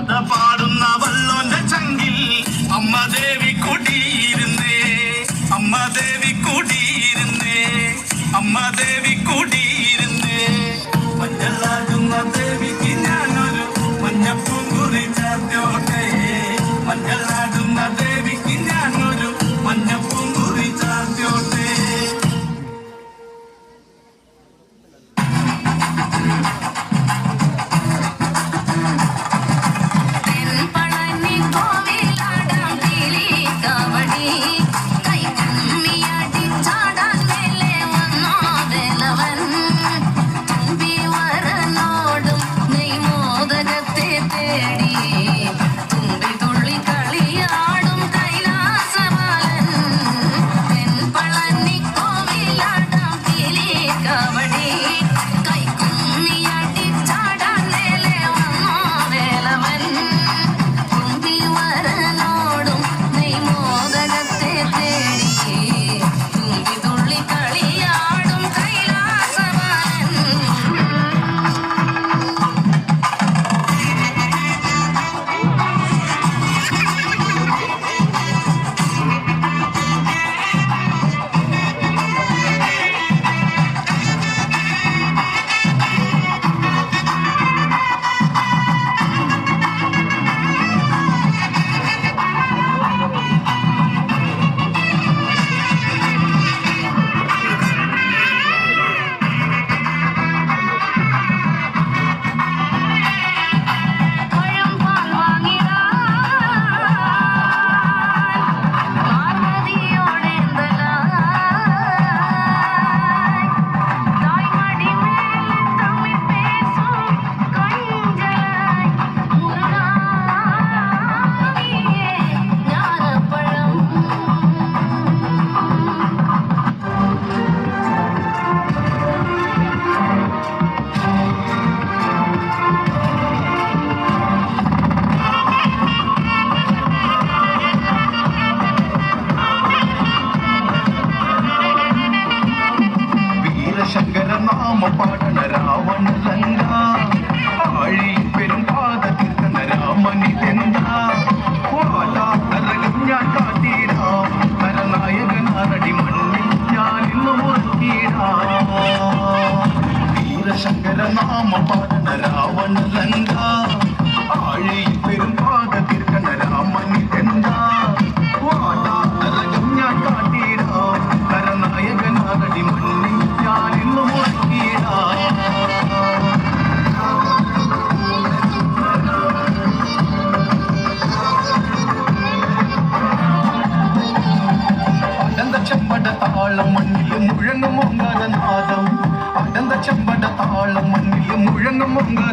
കഥ പാടുന്ന വല്ലോന്റെ ചങ്കിൽ അമ്മ ദേവി കൂടിയിരുന്നേ അമ്മ ദേവി കൂടിയിരുന്നേ അമ്മ ദേവി see.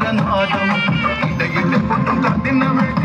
जगन आदम इट इट पुट दिन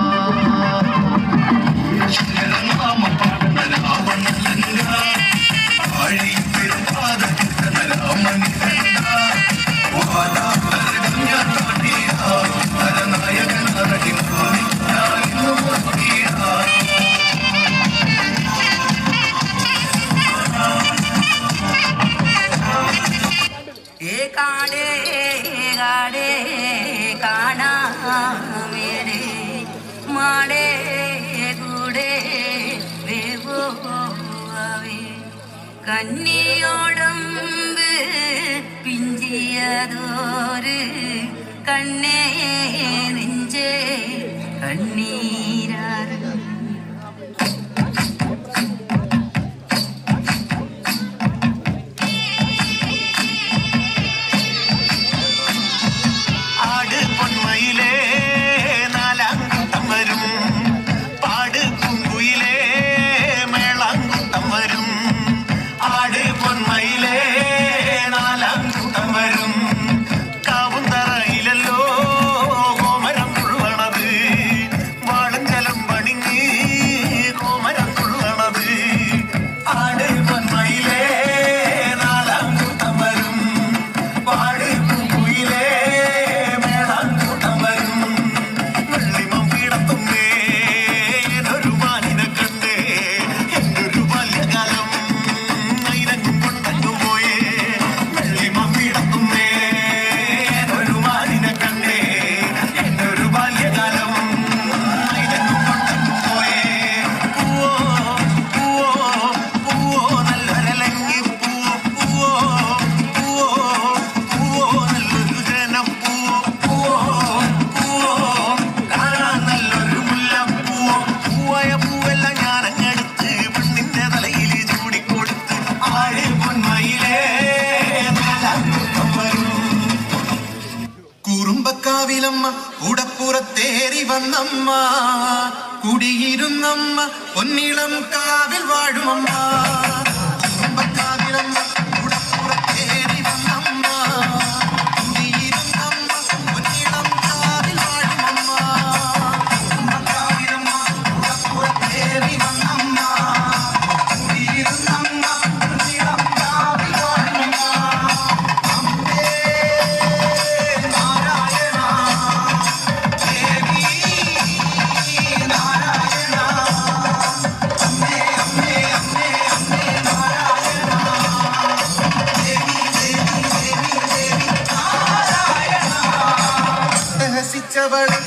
માડે ગુડે વેવો આવે കന്നിയോടമ്പ് പിഞ്ചിയതോര് കണ്ണേ കൂടപ്പുറത്തേറി കുടിയിരുന്നമ്മ പൊന്നിളം കാവിൽ വാഴുമമ്മ. കുറുമ്പക്കാവിലമ്മ രഹസിച്ചവളെ